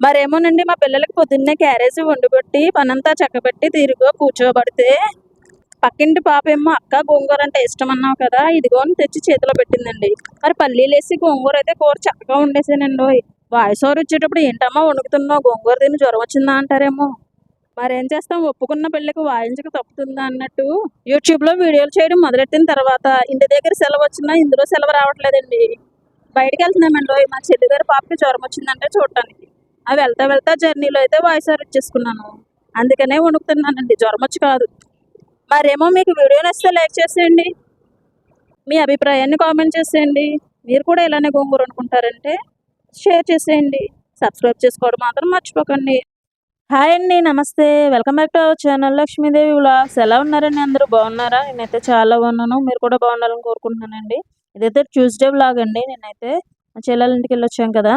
మరేమోనండి మా పిల్లలకి పొద్దున్నే క్యారేజ్ వండుకొట్టి పనంతా చక్కబెట్టి తీరుగా కూర్చోబడితే పక్కింటి పాప ఏమో అక్క గోంగూర అంటే ఇష్టం అన్నావు కదా ఇదిగో అని తెచ్చి చేతిలో పెట్టిందండి. మరి పల్లీలు వేసి గోంగూర అయితే కూర చక్కగా వండేసానండి. వాయిస్ ఓవర్ వచ్చేటప్పుడు ఏంటమ్మా వణుకుతున్నావు? గోంగూర తిని జ్వరం వచ్చిందా? అంటారేమో. మరేం చేస్తాం? ఒప్పుకున్న పెళ్ళికి వాయించక తప్పుతుందా అన్నట్టు యూట్యూబ్లో వీడియోలు చేయడం మొదలెట్టిన తర్వాత ఇంటి దగ్గర సెలవు వచ్చినా ఇందులో సెలవు రావట్లేదండి. బయటకు వెళ్తున్నామండి. మా చెల్లి గారి పాపకి జ్వరం వచ్చిందంటే చూడటానికి. ఆ వెళ్తా వెళ్తా జర్నీలో అయితే వాయిస్ ఓవర్ ఇచ్చేసుకున్నాను. అందుకనే వణుకుతున్నానండి. జ్వరం వచ్చి కాదు. మరేమో మీకు వీడియో నచ్చితే లైక్ చేసేయండి. మీ అభిప్రాయాన్ని కామెంట్ చేసేయండి. మీరు కూడా ఇలానే గోంగూర అనుకుంటారంటే షేర్ చేసేయండి. సబ్స్క్రైబ్ చేసుకోవడం మాత్రం మర్చిపోకండి. హాయ్ అండి. నమస్తే. Welcome back to our channel Lakshmidevi vlogs ఎలా ఉన్నారండి అందరూ? బాగున్నారా? నేనైతే చాలా బాగున్నాను. మీరు కూడా బాగుండాలని కోరుకుంటున్నానండి. ఇదైతే ట్యూస్డే వ్లాగ్ అండి. నేనైతే మా చెల్లెల ఇంటికి వెళ్ళి కదా.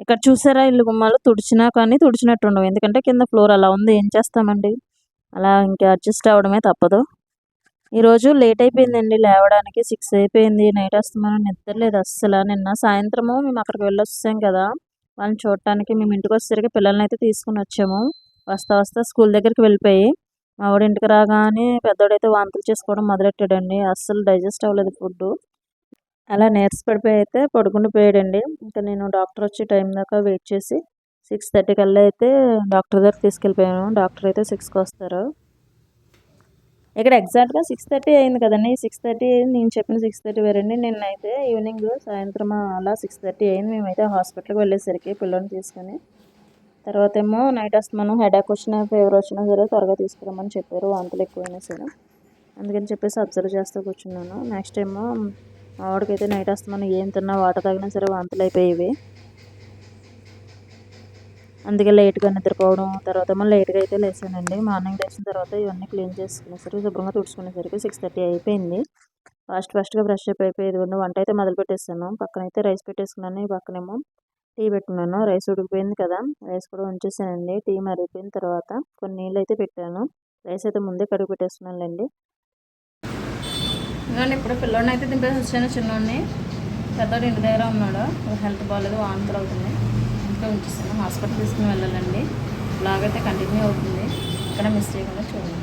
ఇక్కడ చూసారా ఇల్లు గుమ్మాలు? తుడిచినా కానీ తుడిచినట్టు ఉండవు. ఎందుకంటే కింద ఫ్లోర్ అలా ఉంది. ఏం చేస్తామండి? అలా ఇంకా అడ్జస్ట్ అవ్వడమే తప్పదు. ఈరోజు లేట్ అయిపోయిందండి. లేవడానికి సిక్స్ అయిపోయింది. నైట్ వస్తామని నిద్రలేదు అస్సలు. నిన్న సాయంత్రము మేము అక్కడికి వెళ్ళి కదా. వాళ్ళని చూడటానికి మేము ఇంటికి వచ్చేసరికి పిల్లల్ని అయితే తీసుకుని వచ్చాము. వస్తా వస్తా స్కూల్ దగ్గరికి వెళ్ళిపోయి మా ఇంటికి రాగానే పెద్దోడైతే వాంతులు చేసుకోవడం మొదలెట్టాడండి. అస్సలు డైజెస్ట్ అవ్వలేదు ఫుడ్ అలా నీరస పడిపోయి అయితే పడుకుని పోయాడండి. ఇంకా నేను డాక్టర్ వచ్చే టైం దాకా వెయిట్ చేసి సిక్స్ థర్టీ కల్లా అయితే డాక్టర్ దగ్గర తీసుకెళ్ళిపోయాను. డాక్టర్ అయితే సిక్స్కి వస్తారు. ఇక్కడ ఎగ్జాక్ట్గా సిక్స్ థర్టీ అయింది కదండి. సిక్స్ థర్టీ అయింది. నేను చెప్పిన సిక్స్ థర్టీ వేరండి. నిన్నైతే ఈవినింగ్ సాయంత్రం అలా సిక్స్ థర్టీ అయింది. మేమైతే హాస్పిటల్కి వెళ్ళేసరికి పిల్లల్ని తీసుకొని తర్వాత ఏమో నైట్ వస్తున్నాను. హెడాక్ వచ్చినా ఫీవర్ వచ్చినా సరే త్వరగా తీసుకురమ్మని చెప్పారు. వాంతులు ఎక్కువైనా సరే. అందుకని చెప్పేసి అబ్జర్వ్ చేస్తూ కూర్చున్నాను. నెక్స్ట్ ఏమో మా వాడికైతే నైట్ వస్తున్నాను. ఏం తిన్నా వాటర్ తాగినా సరే వాంతులు అయిపోయేవి అందుకే లేట్గా నిద్రపోవడం తర్వాత మళ్ళీ లేట్గా అయితే లేచానండి మార్నింగ్ లేచిన తర్వాత ఇవన్నీ క్లీన్ చేసుకునేసరికి శుభ్రంగా తుడుచుకునేసరికి సిక్స్ థర్టీ అయిపోయింది. ఫాస్ట్ ఫాస్ట్గా బ్రష్ అప్ అయిపోయేది వంట అయితే మొదలు పెట్టేస్తాను పక్కన అయితే రైస్ పెట్టేసుకున్నాను. ఈ పక్కనేమో టీ పెట్టుకున్నాను రైస్ ఉడికిపోయింది కదా. రైస్ కూడా ఉంచేసానండి. టీ మరిగిపోయిన తర్వాత కొన్ని నీళ్ళు అయితే పెట్టాను. రైస్ అయితే ముందే కడుగు పెట్టేసుకున్నానులేండి. ఇదిగోండి ఇప్పుడు పిల్లోడిని అయితే దింపేసి వచ్చాను చిన్నోడిని. పెద్దోడు ఇంటి దగ్గర ఉన్నాడు. హెల్త్ బాగాలేదు వాంతులు అవుతుంది ఇంట్లో ఉంచేస్తాను హాస్పిటల్ తీసుకుని వెళ్ళాలండి. బ్లాగ్ అయితే కంటిన్యూ అవుతుంది. ఇక్కడ మిస్ చేయకుండా చూడండి.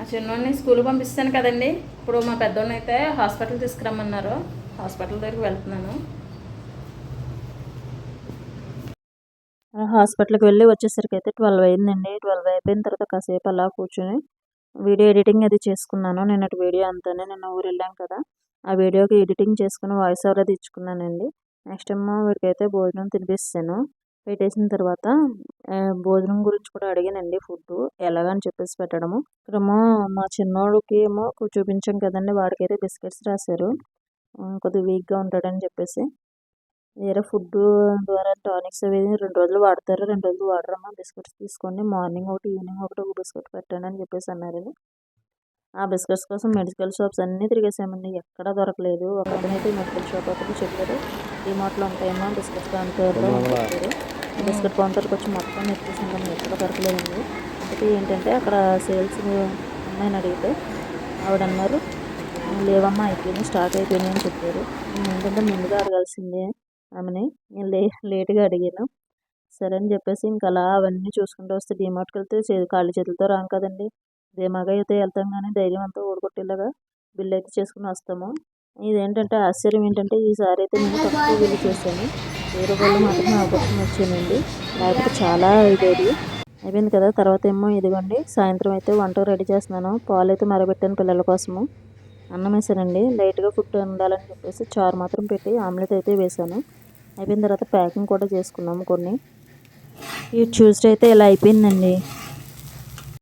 ఆ చిన్నోడిని స్కూల్ పంపిస్తాను కదండి. ఇప్పుడు మా పెద్దోడిని అయితే హాస్పిటల్ తీసుకురమ్మన్నారు. హాస్పిటల్ దగ్గరికి వెళ్తున్నాను. హాస్పిటల్కి వెళ్ళి వచ్చేసరికి అయితే ట్వెల్వ్ అయిందండి. ట్వెల్వ్ అయిపోయిన తర్వాత కాసేపు అలా కూర్చొని వీడియో ఎడిటింగ్ అది చేసుకున్నాను. నిన్నటి వీడియో అంతానే నిన్న ఊరు వెళ్ళాం కదా. ఆ వీడియోకి ఎడిటింగ్ చేసుకుని వాయిస్ ఓవర్ అది ఇచ్చుకున్నానండి. నెక్స్ట్ ఏమో వీడికైతే భోజనం తినిపిస్తాను. పెట్టేసిన తర్వాత భోజనం గురించి కూడా అడిగానండి ఫుడ్ ఎలాగని చెప్పేసి పెట్టడము. ఇక్కడేమో మా చిన్నోడికి ఏమో చూపించాం కదండి. వాడికైతే బిస్కెట్స్ రాశారు. కొద్దిగా వీక్గా ఉంటాడని చెప్పేసి. వేరే ఫుడ్ ద్వారా టానిక్స్ అవి రెండు రోజులు వాడతారు రెండు రోజులు వాడరమ్మా బిస్కెట్స్ తీసుకోండి. మార్నింగ్ ఒకటి ఈవినింగ్ ఒకటి ఒక బిస్కెట్ పెట్టండి అని చెప్పేసి అన్నారు ఆ బిస్కెట్స్ కోసం మెడికల్ షాప్స్ అన్నీ తిరిగేసామండి. ఎక్కడ దొరకలేదు. ఒకరినైతే మెడికల్ షాప్ ఒకటి చెప్పారు డిమార్ట్లో ఉంటాయమ్మా బిస్కెట్ కౌంటర్లో చెప్పారు. బిస్కెట్ కౌంటర్కి వచ్చి మొత్తం ఎత్తుకుంటాం ఎక్కడ దొరకలేదండి. ఒకటి ఏంటంటే అక్కడ సేల్స్ అమ్మాయిని అడిగితే ఆవిడ అన్నారు లేవమ్మా అయిపోయింది స్టాక్ అయిపోయింది అని చెప్పారు. ఏంటంటే ముందుగా అడగాల్సిందే ఆమెని నేను లే లేట్గా అడిగాను. సరే అని చెప్పేసి ఇంకా అలా అవన్నీ చూసుకుంటూ వస్తే డిమార్ట్కి వెళ్తే చే ఖాళీ చేతులతో రాం కదండి. ధీమాగా అయితే వెళ్తాం కానీ ధైర్యం అంతా ఊడగొట్టేలాగా బిల్ అయితే చేసుకుని వస్తాము. ఇదేంటంటే ఆశ్చర్యం ఏంటంటే ఈసారి అయితే నేను తక్కువ బిల్లు చేశాను. వేరే వాళ్ళు మాత్రమే అవకాశం వచ్చానండి. లేకపోతే చాలా ఇదేది. అయిపోయింది కదా తర్వాత ఏమో ఇదిగోండి సాయంత్రం అయితే వంట రెడీ చేస్తున్నాను. పాలు అయితే మరబెట్టాను పిల్లల కోసము. అన్నం వేసానండి లైట్గా ఫుడ్ ఉండాలని చెప్పేసి చారు మాత్రం పెట్టి ఆమ్లెట్ అయితే వేసాను అయిపోయిన తర్వాత ప్యాకింగ్ కూడా చేసుకున్నాము కొన్ని. ఈ ట్యూస్డే అయితే ఇలా అయిపోయిందండి?